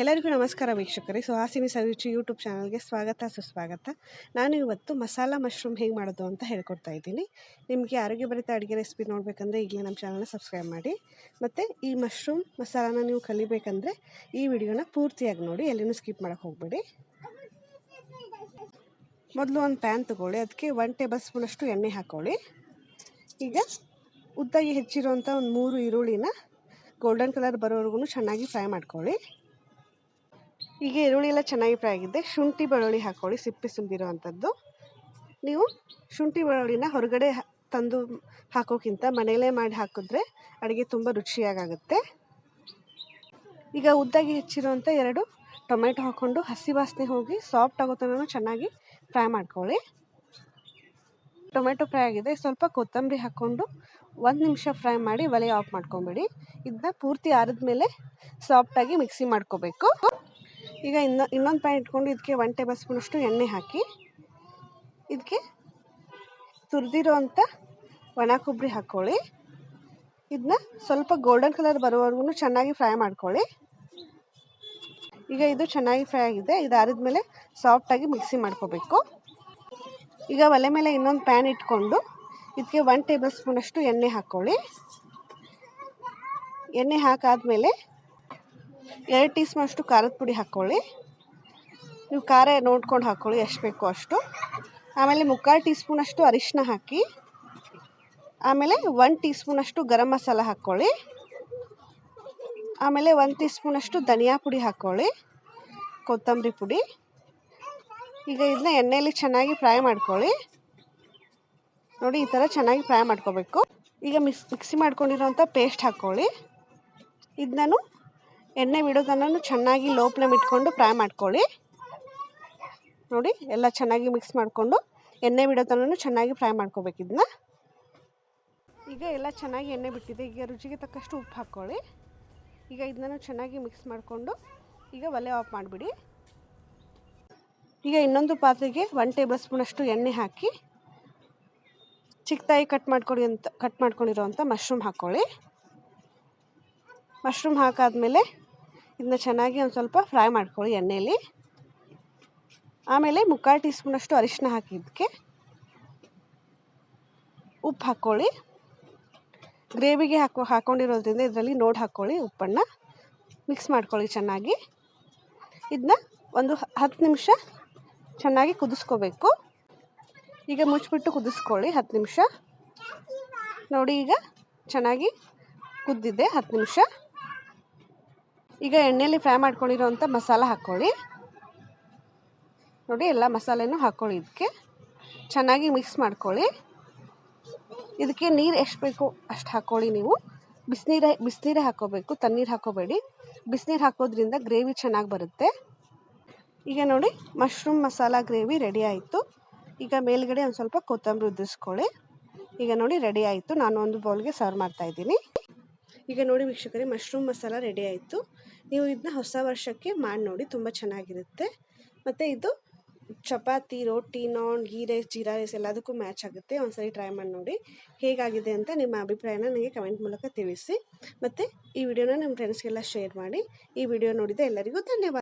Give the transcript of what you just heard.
ಎಲ್ಲರಿಗೂ ನಮಸ್ಕಾರ ವೀಕ್ಷಕರೇ. ಸುಹಾಸಿನಿ ಸವಿರುಚಿ ಯೂಟ್ಯೂಬ್ ಚಾನಲ್ಗೆ ಸ್ವಾಗತ, ಸುಸ್ವಾಗತ. ನಾನು ಇವತ್ತು ಮಸಾಲ ಮಶ್ರೂಮ್ ಹೇಗೆ ಮಾಡೋದು ಅಂತ ಹೇಳ್ಕೊಡ್ತಾ ಇದ್ದೀನಿ. ನಿಮಗೆ ಆರೋಗ್ಯಭರಿತ ಅಡುಗೆ ರೆಸಿಪಿ ನೋಡಬೇಕಂದ್ರೆ ಈಗಲೇ ನಮ್ಮ ಚಾನಲ್ನ ಸಬ್ಸ್ಕ್ರೈಬ್ ಮಾಡಿ. ಮತ್ತು ಈ ಮಶ್ರೂಮ್ ಮಸಾಲಾನ ನೀವು ಕಲಿಬೇಕಂದ್ರೆ ಈ ವಿಡಿಯೋನ ಪೂರ್ತಿಯಾಗಿ ನೋಡಿ, ಎಲ್ಲಿನೂ ಸ್ಕಿಪ್ ಮಾಡೋಕ್ಕೆ ಹೋಗಬೇಡಿ. ಮೊದಲು ಒಂದು ಪ್ಯಾನ್ ತೊಗೊಳ್ಳಿ. ಅದಕ್ಕೆ ಒನ್ ಟೇಬಲ್ ಸ್ಪೂನಷ್ಟು ಎಣ್ಣೆ ಹಾಕ್ಕೊಳ್ಳಿ. ಈಗ ಉದ್ದಾಗಿ ಹೆಚ್ಚಿರುವಂಥ ಒಂದು ಮೂರು ಈರುಳ್ಳಿನ ಗೋಲ್ಡನ್ ಕಲರ್ ಬರೋವರೆಗೂ ಚೆನ್ನಾಗಿ ಫ್ರೈ ಮಾಡ್ಕೊಳ್ಳಿ. ಈಗ ಈರುಳ್ಳಿ ಎಲ್ಲ ಚೆನ್ನಾಗಿ ಫ್ರೈ ಆಗಿದೆ. ಶುಂಠಿ, ಬೆಳ್ಳುಳ್ಳಿ ಹಾಕ್ಕೊಳ್ಳಿ ಸಿಪ್ಪೆ ಸುಂಬಿರೋ ಅಂಥದ್ದು. ನೀವು ಶುಂಠಿ, ಬೆಳ್ಳುಳ್ಳಿನ ಹೊರಗಡೆ ತಂದು ಹಾಕೋಕ್ಕಿಂತ ಮನೆಯಲ್ಲೇ ಮಾಡಿ ಹಾಕಿದ್ರೆ ಅಡುಗೆ ತುಂಬ ರುಚಿಯಾಗುತ್ತೆ ಈಗ ಉದ್ದಾಗಿ ಹೆಚ್ಚಿರುವಂಥ ಎರಡು ಟೊಮೆಟೊ ಹಾಕ್ಕೊಂಡು ಹಸಿ ವಾಸನೆ ಹೋಗಿ ಸಾಫ್ಟ್ ಆಗೋ ತನಕ ಚೆನ್ನಾಗಿ ಫ್ರೈ ಮಾಡ್ಕೊಳ್ಳಿ. ಟೊಮೆಟೊ ಫ್ರೈ ಆಗಿದೆ. ಸ್ವಲ್ಪ ಕೊತ್ತಂಬರಿ ಹಾಕ್ಕೊಂಡು ಒಂದು ನಿಮಿಷ ಫ್ರೈ ಮಾಡಿ ಒಲೆ ಆಫ್ ಮಾಡ್ಕೊಬೇಡಿ. ಇದನ್ನ ಪೂರ್ತಿ ಆರಿದ ಮೇಲೆ ಸಾಫ್ಟಾಗಿ ಮಿಕ್ಸಿ ಮಾಡ್ಕೋಬೇಕು. ಈಗ ಇನ್ನೊ, ಇನ್ನೊಂದು ಪ್ಯಾನ್ ಇಟ್ಕೊಂಡು ಇದಕ್ಕೆ ಒನ್ ಟೇಬಲ್ ಸ್ಪೂನಷ್ಟು ಎಣ್ಣೆ ಹಾಕಿ ಇದಕ್ಕೆ ತುರಿದಿರೋ ಅಂಥ ಒಣ ಕೊಬ್ಬರಿ ಹಾಕ್ಕೊಳ್ಳಿ. ಇದನ್ನ ಸ್ವಲ್ಪ ಗೋಲ್ಡನ್ ಕಲರ್ ಬರೋವರೆಗೂ ಚೆನ್ನಾಗಿ ಫ್ರೈ ಮಾಡ್ಕೊಳ್ಳಿ. ಈಗ ಇದು ಚೆನ್ನಾಗಿ ಫ್ರೈ ಆಗಿದೆ, ಇದು ಮೇಲೆ ಸಾಫ್ಟಾಗಿ ಮಿಕ್ಸಿ ಮಾಡ್ಕೋಬೇಕು. ಈಗ ಒಲೆ ಮೇಲೆ ಇನ್ನೊಂದು ಪ್ಯಾನ್ ಇಟ್ಕೊಂಡು ಇದಕ್ಕೆ ಒನ್ ಟೇಬಲ್ ಸ್ಪೂನಷ್ಟು ಎಣ್ಣೆ ಹಾಕ್ಕೊಳ್ಳಿ. ಎಣ್ಣೆ ಹಾಕಾದ್ಮೇಲೆ ಎರಡು ಟೀ ಸ್ಪೂನಷ್ಟು ಖಾರದ ಪುಡಿ ಹಾಕ್ಕೊಳ್ಳಿ. ನೀವು ಖಾರ ನೋಡ್ಕೊಂಡು ಹಾಕ್ಕೊಳ್ಳಿ, ಎಷ್ಟು ಬೇಕೋ ಅಷ್ಟು. ಆಮೇಲೆ ಮುಕ್ಕಾಲು ಟೀ ಸ್ಪೂನಷ್ಟು ಅರಿಶಿನ ಹಾಕಿ, ಆಮೇಲೆ ಒಂದು ಟೀ ಸ್ಪೂನಷ್ಟು ಗರಂ ಮಸಾಲ ಹಾಕ್ಕೊಳ್ಳಿ. ಆಮೇಲೆ ಒಂದು ಟೀ ಸ್ಪೂನಷ್ಟು ಧನಿಯಾ ಪುಡಿ ಹಾಕ್ಕೊಳ್ಳಿ, ಕೊತ್ತಂಬರಿ ಪುಡಿ. ಈಗ ಇದನ್ನ ಎಣ್ಣೆಯಲ್ಲಿ ಚೆನ್ನಾಗಿ ಫ್ರೈ ಮಾಡ್ಕೊಳ್ಳಿ. ನೋಡಿ, ಈ ಥರ ಚೆನ್ನಾಗಿ ಫ್ರೈ ಮಾಡ್ಕೋಬೇಕು. ಈಗ ಮಿಕ್ಸ್, ಮಿಕ್ಸಿ ಮಾಡ್ಕೊಂಡಿರೋಂಥ ಪೇಸ್ಟ್ ಹಾಕ್ಕೊಳ್ಳಿ. ಇದನ್ನು ಎಣ್ಣೆ ಬಿಡೋದನ್ನು ಚೆನ್ನಾಗಿ ಲೋ ಫ್ಲೇಮ್ ಇಟ್ಕೊಂಡು ಫ್ರೈ ಮಾಡ್ಕೊಳ್ಳಿ. ನೋಡಿ, ಎಲ್ಲ ಚೆನ್ನಾಗಿ ಮಿಕ್ಸ್ ಮಾಡಿಕೊಂಡು ಎಣ್ಣೆ ಬಿಡೋದನ್ನು ಚೆನ್ನಾಗಿ ಫ್ರೈ ಮಾಡ್ಕೋಬೇಕು ಇದನ್ನ. ಈಗ ಎಲ್ಲ ಚೆನ್ನಾಗಿ ಎಣ್ಣೆ ಬಿಟ್ಟಿದೆ. ಈಗ ರುಚಿಗೆ ತಕ್ಕಷ್ಟು ಉಪ್ಪು ಹಾಕ್ಕೊಳ್ಳಿ. ಈಗ ಇದನ್ನು ಚೆನ್ನಾಗಿ ಮಿಕ್ಸ್ ಮಾಡಿಕೊಂಡು ಈಗ ಒಲೆ ಆಫ್ ಮಾಡಿಬಿಡಿ. ಈಗ ಇನ್ನೊಂದು ಪಾತ್ರೆಗೆ ಒನ್ ಟೇಬಲ್ ಸ್ಪೂನಷ್ಟು ಎಣ್ಣೆ ಹಾಕಿ ಚಿಕ್ಕದಾಗಿ ಕಟ್ ಮಾಡ್ಕೊಳ್ಳಿ ಅಂತ ಕಟ್ ಮಾಡ್ಕೊಂಡಿರೋ ಅಂಥ ಮಶ್ರೂಮ್ ಹಾಕ್ಕೊಳ್ಳಿ. ಮಶ್ರೂಮ್ ಹಾಕಾದ್ಮೇಲೆ ಇದನ್ನ ಚೆನ್ನಾಗಿ ಒಂದು ಸ್ವಲ್ಪ ಫ್ರೈ ಮಾಡ್ಕೊಳ್ಳಿ ಎಣ್ಣೆಯಲ್ಲಿ ಆಮೇಲೆ ಮುಕ್ಕಾಲು ಟೀ ಸ್ಪೂನಷ್ಟು ಅರಿಶಿನ ಹಾಕಿದ್ದಕ್ಕೆ ಉಪ್ಪು ಹಾಕ್ಕೊಳ್ಳಿ. ಗ್ರೇವಿಗೆ ಹಾಕೋ ಹಾಕ್ಕೊಂಡಿರೋದ್ರಿಂದ ಇದರಲ್ಲಿ ನೋಡಿ ಹಾಕ್ಕೊಳ್ಳಿ ಉಪ್ಪನ್ನು. ಮಿಕ್ಸ್ ಮಾಡ್ಕೊಳ್ಳಿ ಚೆನ್ನಾಗಿ. ಇದನ್ನ ಒಂದು ಹತ್ತು ನಿಮಿಷ ಚೆನ್ನಾಗಿ ಕುದಿಸ್ಕೋಬೇಕು. ಈಗ ಮುಚ್ಚಿಬಿಟ್ಟು ಕುದಿಸ್ಕೊಳ್ಳಿ ಹತ್ತು ನಿಮಿಷ. ನೋಡಿ ಈಗ ಚೆನ್ನಾಗಿ ಕುದ್ದಿದೆ ಹತ್ತು ನಿಮಿಷ. ಈಗ ಎಣ್ಣೆಯಲ್ಲಿ ಫ್ರೈ ಮಾಡ್ಕೊಂಡಿರೋಂಥ ಮಸಾಲ ಹಾಕ್ಕೊಳ್ಳಿ. ನೋಡಿ, ಎಲ್ಲ ಮಸಾಲೆನೂ ಹಾಕ್ಕೊಳ್ಳಿ ಇದಕ್ಕೆ. ಚೆನ್ನಾಗಿ ಮಿಕ್ಸ್ ಮಾಡ್ಕೊಳ್ಳಿ. ಇದಕ್ಕೆ ನೀರು ಎಷ್ಟು ಬೇಕು ಅಷ್ಟು ಹಾಕ್ಕೊಳ್ಳಿ ನೀವು. ಬಿಸಿನೀರೇ ಬಿಸಿನೀರೇ ಹಾಕ್ಕೋಬೇಕು, ತಣ್ಣೀರು ಹಾಕ್ಕೋಬೇಡಿ. ಬಿಸಿನೀರು ಹಾಕೋದ್ರಿಂದ ಗ್ರೇವಿ ಚೆನ್ನಾಗಿ ಬರುತ್ತೆ. ಈಗ ನೋಡಿ ಮಶ್ರೂಮ್ ಮಸಾಲ ಗ್ರೇವಿ ರೆಡಿ ಆಯಿತು. ಈಗ ಮೇಲ್ಗಡೆ ಒಂದು ಸ್ವಲ್ಪ ಕೊತ್ತಂಬರಿ ಉದ್ದಿಸ್ಕೊಳ್ಳಿ. ಈಗ ನೋಡಿ ರೆಡಿ ಆಯಿತು. ನಾನು ಒಂದು ಬೌಲ್ಗೆ ಸರ್ವ್ ಮಾಡ್ತಾಯಿದ್ದೀನಿ ಈಗ ನೋಡಿ ವೀಕ್ಷಕರೇ ಮಶ್ರೂಮ್ ಮಸಾಲ ರೆಡಿ ಆಯಿತು. ನೀವು ಇದನ್ನ ಹೊಸ ವರ್ಷಕ್ಕೆ ಮಾಡಿ ನೋಡಿ, ತುಂಬ ಚೆನ್ನಾಗಿರುತ್ತೆ. ಮತ್ತು ಇದು chapati, roti, naan ghee rice, jeera rice ಎಲ್ಲದಕ್ಕೂ ಮ್ಯಾಚ್ ಆಗುತ್ತೆ. ಒಂದ್ಸರಿ ಟ್ರೈ ಮಾಡಿ ನೋಡಿ ಹೇಗಾಗಿದೆ ಅಂತ ನಿಮ್ಮ ಅಭಿಪ್ರಾಯನ ನನಗೆ ಕಮೆಂಟ್ ಮೂಲಕ ತಿಳಿಸಿ. ಮತ್ತು ಈ ವಿಡಿಯೋನ ನಿಮ್ಮ ಫ್ರೆಂಡ್ಸ್ಗೆಲ್ಲ ಶೇರ್ ಮಾಡಿ. ಈ ವಿಡಿಯೋ ನೋಡಿದ ಎಲ್ಲರಿಗೂ ಧನ್ಯವಾದ.